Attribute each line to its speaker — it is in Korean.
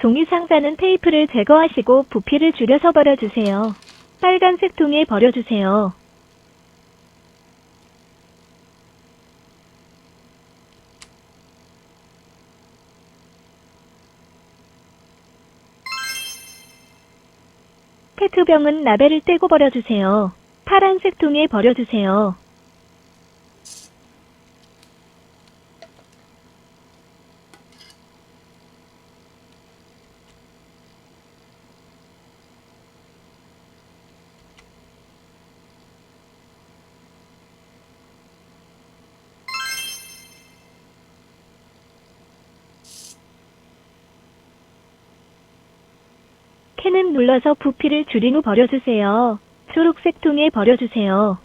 Speaker 1: 종이 상자는 테이프를 제거하시고 부피를 줄여서 버려주세요. 빨간색 통에 버려주세요. 페트병은 라벨을 떼고 버려주세요. 파란색 통에 버려주세요. 캔은 눌러서 부피를 줄인 후 버려주세요. 초록색 통에 버려주세요.